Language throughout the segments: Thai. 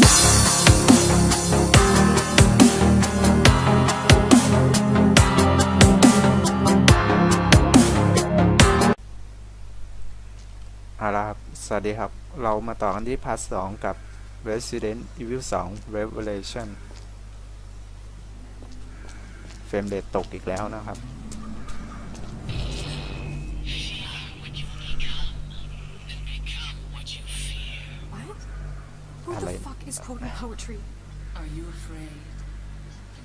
เอาละครับ สวัสดีครับ เรามาต่อกันที่พาร์ทสองกับ Resident Evil 2 Revelation เฟรมเรทตกอีกแล้วนะครับ You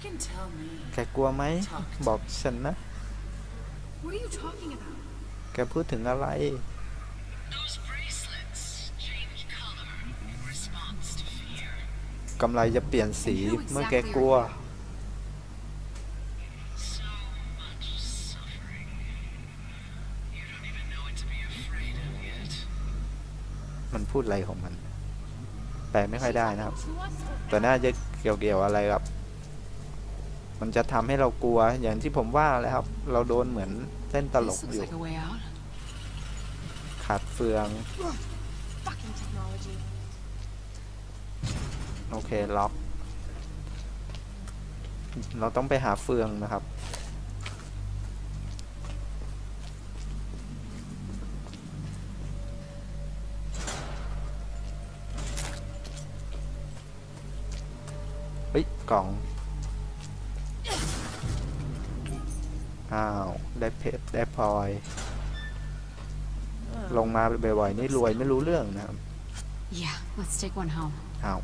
can tell me. แกกลัวไหม บอกฉันนะ What are you talking about? แกพูดถึงอะไร Those bracelets change color in response to fear. กำไรจะเปลี่ยนสีเมื่อแกกลัว So much suffering. You don't even know what to be afraid of yet. มันพูดอะไรของมันแปลไม่ค่อยได้นะครับ แต่น่าจะเกี่ยวๆอะไรครับ มันจะทำให้เรากลัวอย่างที่ผมว่าเลยครับ เราโดนเหมือนเส้นตลก This อ looks ยู่ like a way out. ขาดเฟือง Fucking technology. โอเคล็อก เราต้องไปหาเฟืองนะครับ กล่อง อ้าว ได้เพชรได้พลอย ลงมาบ่อยๆนี่รวยไม่รู้เรื่องนะครับ Yeah, let's take one home. อ้าว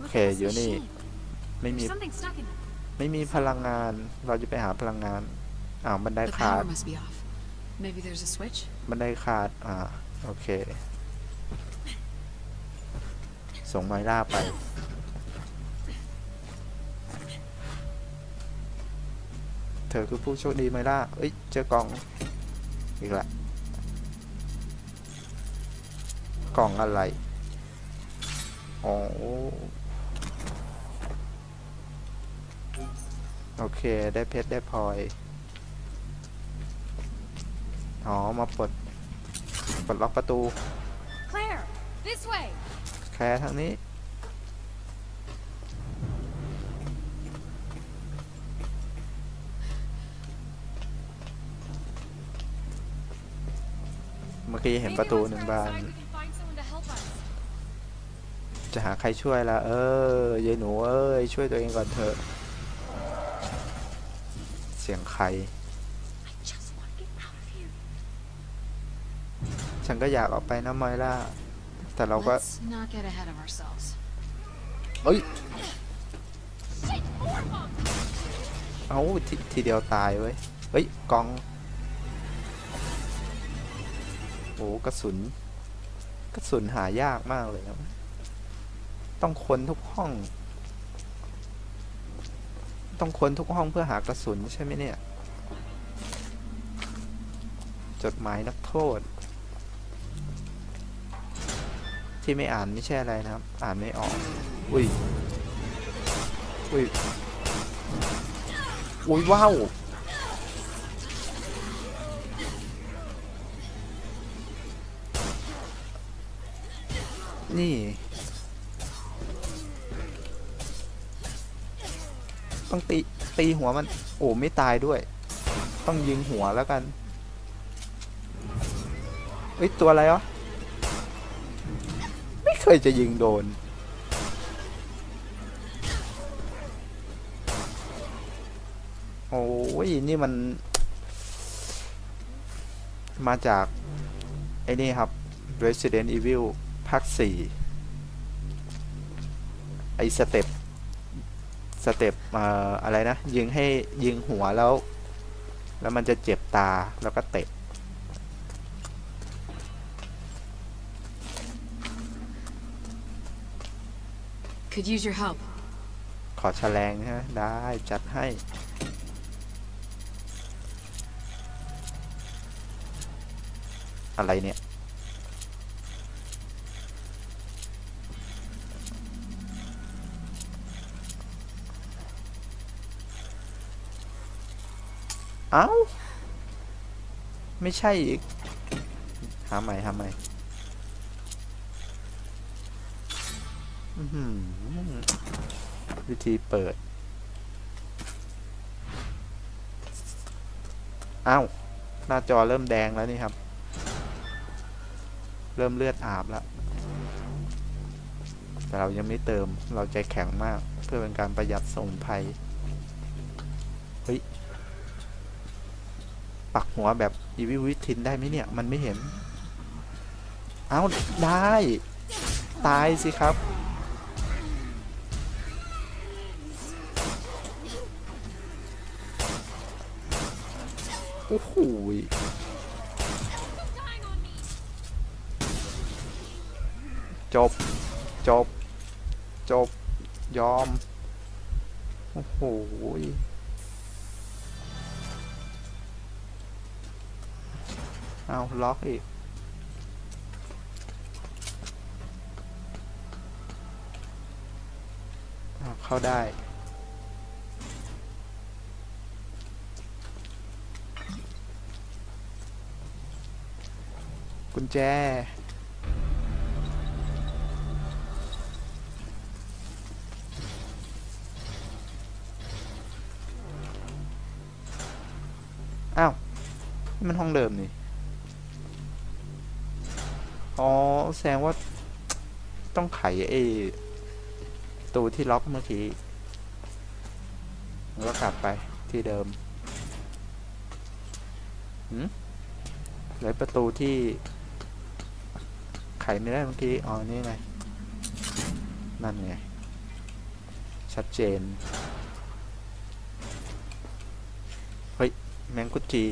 Look Okay, at this you need- machine. ไม่มี There's something stuck in it. ไม่มีพลังงาน เราจะไปหาพลังงาน อ้าวบันได The ขาด power must be off. Maybe there's a switch? บันไดขาด อ่า โอเค ส่งไมล่าไป ธอคือผู้โชคดีไมล่าเอ้ย เจอกล่อง อีกละ กล่องอะไร อ๋อ โอเค ได้เพชรได้พลอย อ๋อ มาปลดปลดล็อกประตู Claire, this way. แคร์ทางนี้ มื่อกี้เห็น Maybe ประตู once หนึ่ง we're บาน inside, we can find someone to help us. จะหาใครช่วยละเออยายหนูเอ้ยช่วยตัวเองก่อนเถอะ เสียงใคร I just want to get out of here. ฉันก็อยากออกไปนะไมล่า แต่เราก็ Let's not get ahead of ourselves. เอ้ย Shit, more bombs. เอาททีเดียวตายเว้ย เฮ้ยกอง โอ้กระสุน กระสุนหายากมากเลยนะต้องค้นทุกห้อง ต้องค้นทุกห้องเพื่อหากระสุนใช่ไหมเนี่ย จดหมายนักโทษ ที่ไม่อ่านไม่ใช่อะไรนะครับ อ่านไม่ออก อุ้ย อุ้ย อุ้ยว้าว นี่ ต้องตี ตีหัวมัน โอ้ไม่ตายด้วย ต้องยิงหัวแล้วกันเฮ้ย ตัวอะไรวะ ไม่เคยจะยิงโดน โอ้ย นี่มัน มาจาก ไอ้นี่ครับ Resident Evil คสี่ไอ้สเต็ปสเต็ปเอ่ออะไรนะ ยิงให้ยิงหัวแล้ว แล้วมันจะเจ็บตาแล้วก็เตะ Could use your help. ขอแฉลงใช่ไหมได้จัดให้อะไรเนี่ย เอ้า ไม่ใช่อีก หาใหม่หาใหม่วิธีเปิด อ้าว หน้าจอเริ่มแดงแล้วนี่ครับ เริ่มเลือดอาบแล้ว แต่เรายังไม่เติม เราใจแข็งมาก เพื่อเป็นการประหยัดสมุนไพรเฮ้ย ปักหัวแบบอีวิวิทินได้ไหมเนี่ย มันไม่เห็น เอาได้ ตายสิครับ โอ้โหจบ จบ จบ ยอม โอ้โห เอาล็อกอีกเเข้าได้กุญแจ อ้าว นี่มันห้องเดิมนี่ อ๋อ แสดงว่าต้องไขไอ้ประตูที่ล็อกเมื่อกี้ แล้วก็กลับไปที่เดิมหืมแล้วประตูที่ ไขไม่ได้เมื่อกี้ อ๋อ นี่ไง นั่นไง ชัดเจน เฮ้ย แมงกุจี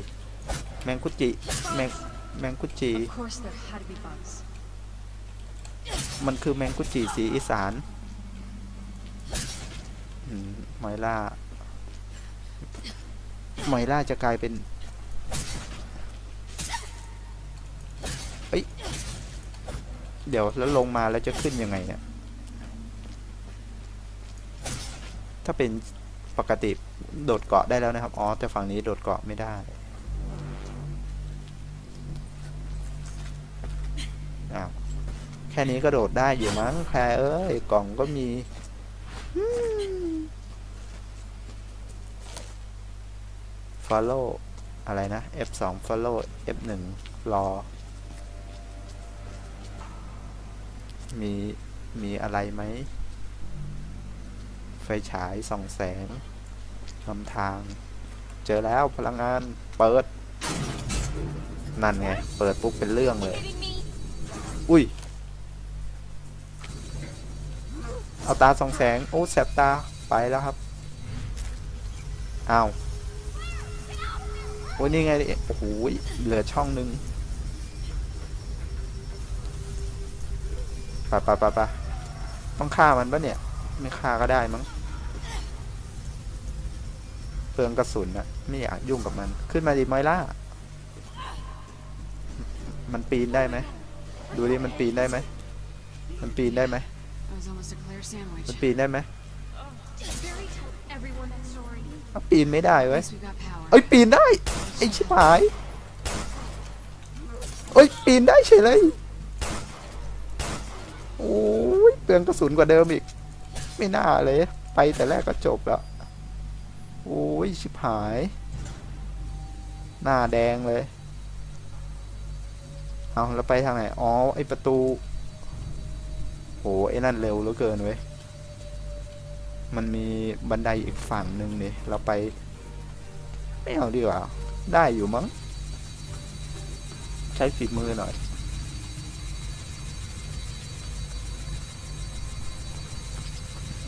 แมงกุจิแมง แมงกุจี Of course there had to be bugs. มันคือแมงกุจิสีอีสานอืมมอยล่ามอยล่าจะกลายเป็นเอ้ยเดี๋ยวแล้วลงมาแล้วจะขึ้นยังไงเนี่ย ถ้าเป็นปกติโดดเกาะได้แล้วนะครับ อ๋อ แต่ฝั่งนี้โดดเกาะไม่ได้ แค่นี้ก็โดดได้อยู่มั้งแครเอ้ยกล่องก็มีฟอลโล่อะไรนะ F2 follow F1 รอ มี มีอะไรไหม ไฟฉายส่องแสงนำทาง เจอแล้วพลังงาน เปิด นั่นไง เปิดปุ๊บเป็นเรื่องเลย อุ้ย เอาตาสองแสง โอ้แสบตาไปแล้วครับอ้าวโอ้ยนี่ไงโอ้โหเหลือช่องหนึ่งไปไปไปไปต้องฆ่ามันปะเนี่ย ไม่ฆ่าก็ได้มั้งเปลืองกระสุนอะไม่อยากยุ่งกับมัน ขึ้นมาดิมอยล่า มันปีนได้ไหม ดูดิมันปีนได้ไหม มันปีนได้ไหม was almost a Claire sandwich. มันปีนได้ไหม Barry told everyone that story. อ้าวปีนไม่ได้ At เว้ย least we got power. เอ้ยปีนได้ไอ้ชิบหายเอ้ยปีนได้เฉยเลยโอ้ยเปลืองกระสุนกว่าเดิมอีก ไม่น่าเลย ไปแต่แรกก็จบแล้วโอ้ยชิบหาย หน้าแดงเลย เอาแล้วไปทางไหน อ๋อไอประตู โหไอ้นั่นเร็วเหลือเกินเว้ย มันมีบันไดอีกฝั่งหนึ่งนี่เราไป ไม่เอาดีกว่า ได้อยู่มั้ง ใช้ฝีมือหน่อย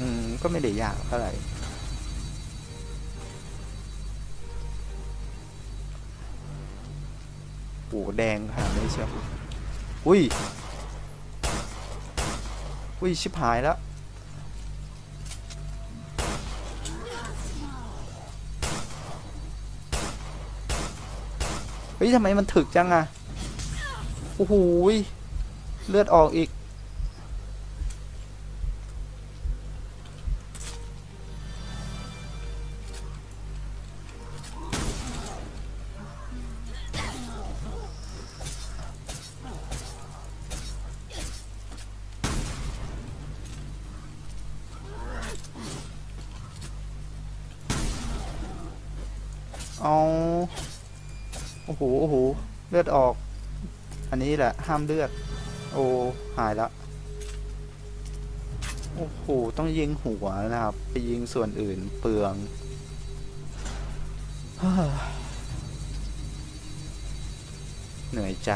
อืม ก็ไม่ได้ยากเท่าไหร่โอ้แดงขนาดนี้เชียวอุ้ย อุ้ยชิบหายแล้วเฮ้ยทำไมมันถึกจังอะโอ้โหเลือดออกอีก เอาโอ้โหโอ้โหเลือดออก อันนี้แหละ ห้ามเลือด โอ้หายละโอ้โห ต้องยิงหัวนะครับ ไปยิงส่วนอื่นเปลือง เหนื่อยใจ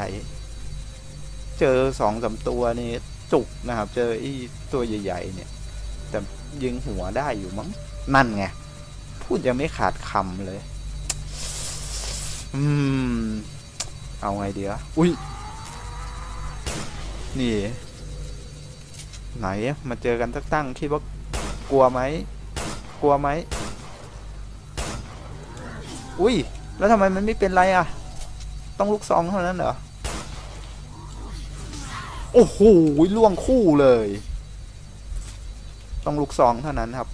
เจอสองสามตัวนี่จุกนะครับ เจอไอ้ตัวใหญ่ ๆ เนี่ย แต่ยิงหัวได้อยู่มั้ง นั่นไง พูดยังไม่ขาดคำเลย อืม เอาไงดีวะอุ้ย นี่ ไหนอะมาเจอกันตั้งตั้งคิดว่ากลัวไหม กลัวไหม อุ้ย แล้วทำไมมันไม่เป็นไรอะ ต้องลูกซองเท่านั้นเหรอ โอ้โหล่วงคู่เลย ต้องลูกซองเท่านั้นครับ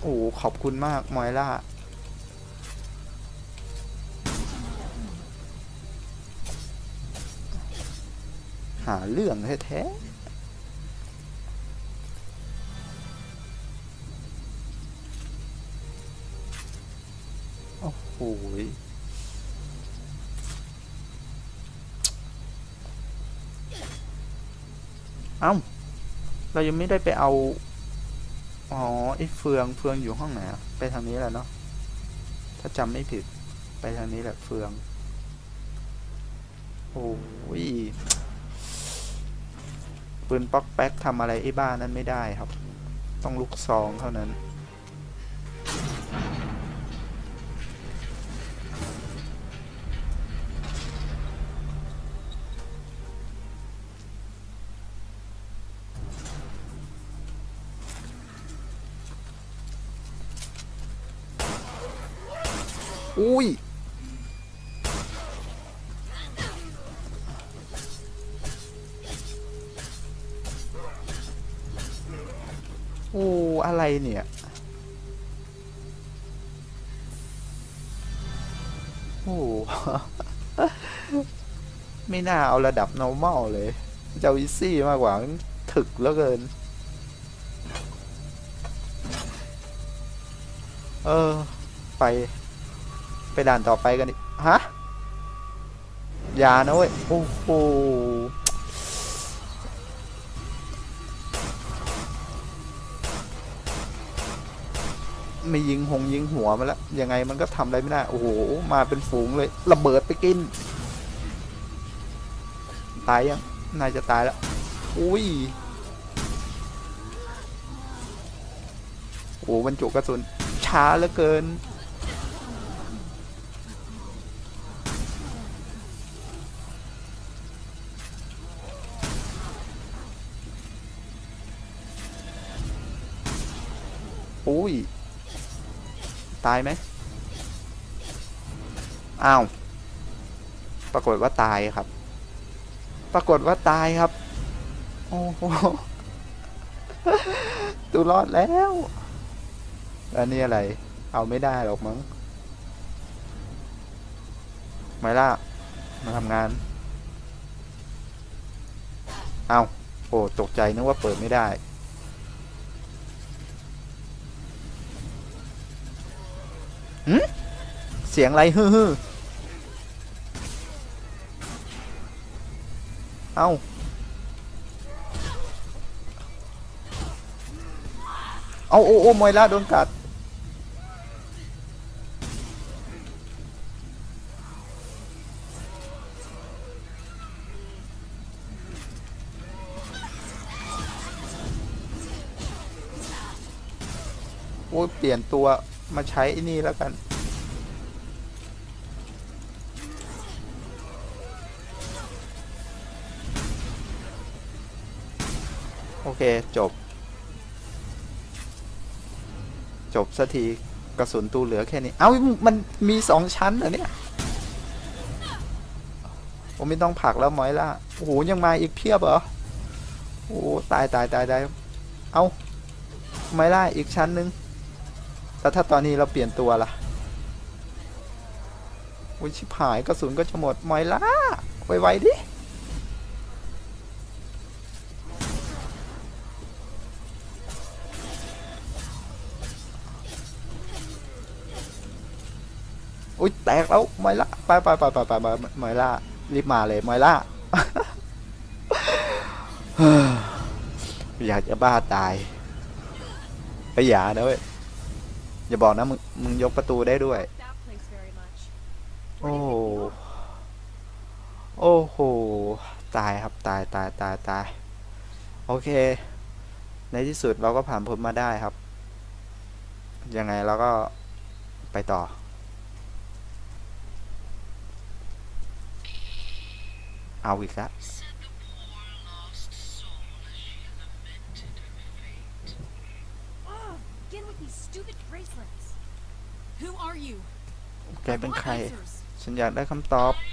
โอ้โหขอบคุณมาก มอยล่า หาเรื่องแท้โอ้โหยเอ้า เรายังไม่ได้ไปเอา อ๋อไอ้เฟืองเฟืองอยู่ห้องไหนอะไปทางนี้แหละเนาะถ้าจำไม่ผิดไปทางนี้แหละเฟือง โอ้ยปืนป๊อกแป๊กทำอะไรไอ้บ้านั้นไม่ได้ครับ ต้องลุกซองเท่านั้น อุ้ยโอ้อะไรเนี่ยโอ้ไม่น่าเอาระดับ normal เลยจะอา easy มากกว่าถึกแล้วเกิน เออ ไป ไปด่านต่อไปกันดิฮะยานะเว้ย โอ้โหไม่ยิงหงยิงหัวมาแล้ว ยังไงมันก็ทำอะไรไม่ได้ โอ้โห มาเป็นฝูงเลย ระเบิดไปกิน ตายยังนายจะตายแล้ว อุ้ย โอ้บรรจุกระสุน ช้าเหลือเกิน อุ้ย ตายไหมอ้าว ปรากฏว่าตายครับ ปรากฏว่าตายครับ โอ้โหตูรอดแล้วอันนี้อะไร เอาไม่ได้หรอกมั้งไม่ล่ะ มาทำงาน เอาโอ้ ตกใจนึกว่าเปิดไม่ได้ หืมเสียงอะไรฮือฮือเอาเอาโอ้โอ้มอยล่าโดนกัดโอ้ยเปลี่ยนตัว มาใช้ไอ้นี่แล้วกันโอเคจบ จบสักทีกระสุนตูเหลือแค่นี้ เอ้ามันมีสองชั้นเหรอเนี่ยผมไม่ต้องผลักแล้วมอยล่ะโอ้โหยังมาอีกเพียบเหรอโอ้ตายตายตายตายเอาไม่ล่ะอีกชั้นหนึ่ง แต่ถ้าตอนนี้เราเปลี่ยนตัวล่ะอุ้ยชิบหายกระสุนก็จะหมดไมอยล่าไวๆดิอุ้ยแตกแล้วไมอล่าไปไปไปไปไปไมอยล่ารีบมาเลยไมอล่าอยากจะบ้าตายไปหยานะเว้ย อย่าบอกนะมึงมึงยกประตูได้ด้วย โอ้โหโอ้โห ตายครับตายตายตายตาย โอเค ในที่สุดเราก็ผ่านพ้นมาได้ครับ ยังไงเราก็ไปต่อ เอาอีกแล้ว แกเป็น Want ใคร answers? ฉันอยากได้คำตอบ I am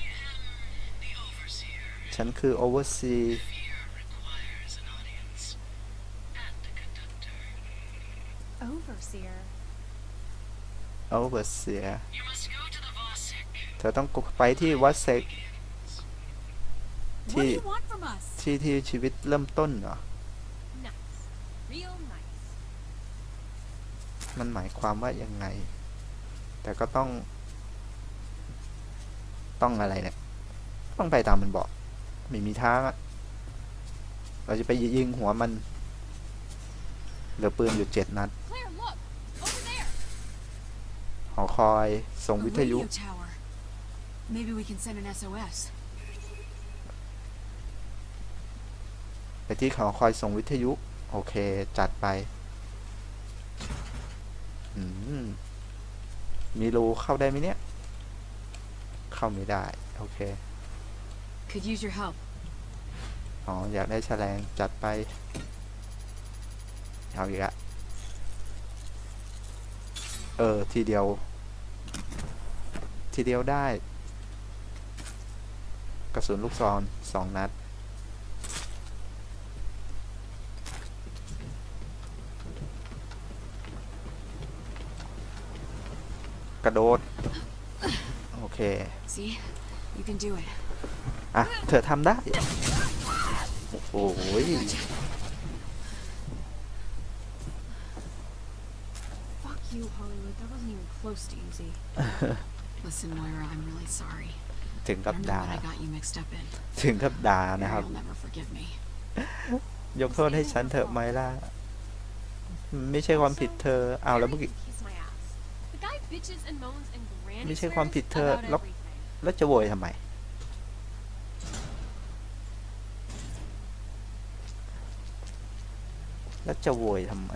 the overseer. ฉันคือ oversee Fear requires an audience and a conductor. Overseer. overseer You must go to the Vosik. เธอต้องไปที่วัดเซก What do T- you want from us? ที่ที่ชีวิตเริ่มต้นเหรอ Nice. Real nice. มันหมายความว่ายังไง แต่ก็ต้อง ต้องอะไรเนี่ยต้องไปตามมันบอกไม่มีทางอะเราจะไปยิงหัวมันเหลือปืนอยู่เจ็ดนัด Claire, look! Over there! หอคอยส่ง A วิทยุ radio tower. Maybe we can send an SOS. ไปที่หอคอยส่งวิทยุ โอเค จัดไป อืม มีรูเข้าได้ไหมเนี่ย เข้าไม่ได้ โอเค Could use your help. อ๋อ อยากได้แฉลงจัดไป เอาอีกละ เออ ทีเดียว ทีเดียวได้ กระสุนลูกซองสองนัด กระโดด โอเค See? You can do it. อะ เธอทำได้ โอ้โห Fuck you, Hollywood. That wasn't even close to easy. Listen, Moira, I'm really sorry. ถึง I กับ don't know ด่า what I got you mixed up in. ถึงกับด่านะครับ Barry will never forgive me. ยกโทษให้ฉันเถอะไมล่ามันไม่ใช่ความผิดเธอเอาแล้วเมื่อกี้ ไม่ใช่ความผิด swears เธอ about แล้ว everything. แล้วจะโวยทำไม แล้วจะโวยทำไม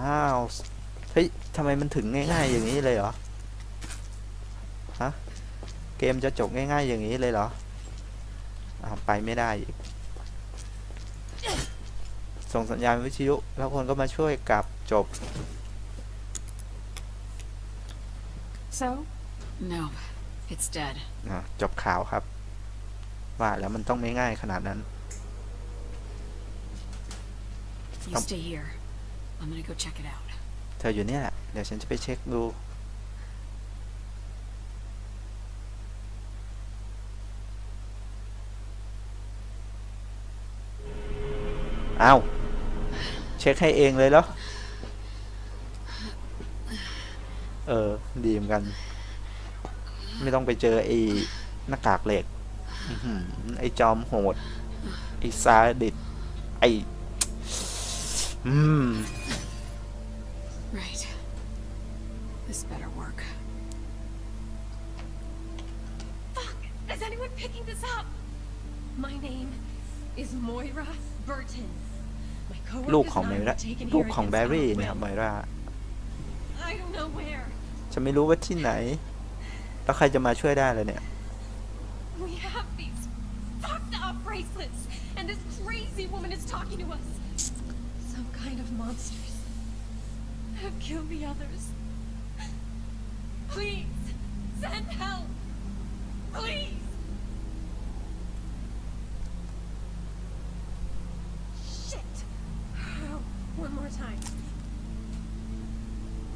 อ้าว เฮ้ย ทำไมมันถึงง่าย ๆ อย่างนี้เลยเหรอ ฮะ เกมจะจบง่าย ๆ อย่างนี้เลยเหรอ อ้าว ไปไม่ได้อีก ส่งสัญญาณวิทยุ แล้วคนก็มาช่วยกลับจบ So? No, it's dead. อะจบข่าวครับ ว่าแล้วมันต้องไม่ง่ายขนาดนั้น You Um, stay here. I'm gonna go check it out. เธออยู่เนี่ยแหละ เดี๋ยวฉันจะไปเช็คดูเอา เช็คให้เองเลยเหรอเออ ดีเหมือนกัน ไม่ต้องไปเจอไอ้หน้ากากเหล็กอื้อหือไอ้จอมโหด ไอ้ซาดิสไอ้ อืม Right. This better work. Fuck! Is anyone picking this up? My name is Moira Burton. My ลูก coworkers ของ and เม I รา were taken ลูก here ของ against แบร์รี่ our เนี่ยครับ will. ไมรา I don't know where. ฉันไม่รู้ว่าที่ไหน แล้วใครจะมาช่วยได้เลยเนี่ย We have these fucked up bracelets, and this crazy woman is talking to us. Some kind of monsters have killed the others. Please, send help. Please. time.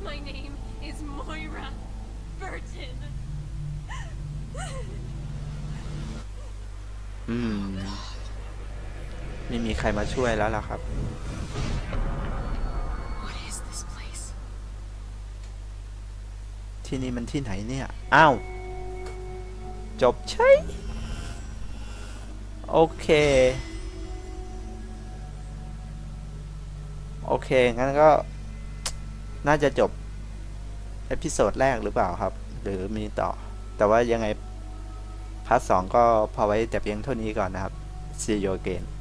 My name is Moira Burton. อืม ไม่มีใครมาช่วยแล้วล่ะครับที่นี่มันที่ไหนเนี่ย อ้าว จบใช่ โอเค โอเค งั้นก็น่าจะจบ เอพิโซดแรกหรือเปล่าครับ หรือมีต่อ แต่ว่ายังไงพาร์ทสองก็พอไว้แต่เพียงเท่านี้ก่อนนะครับ See you again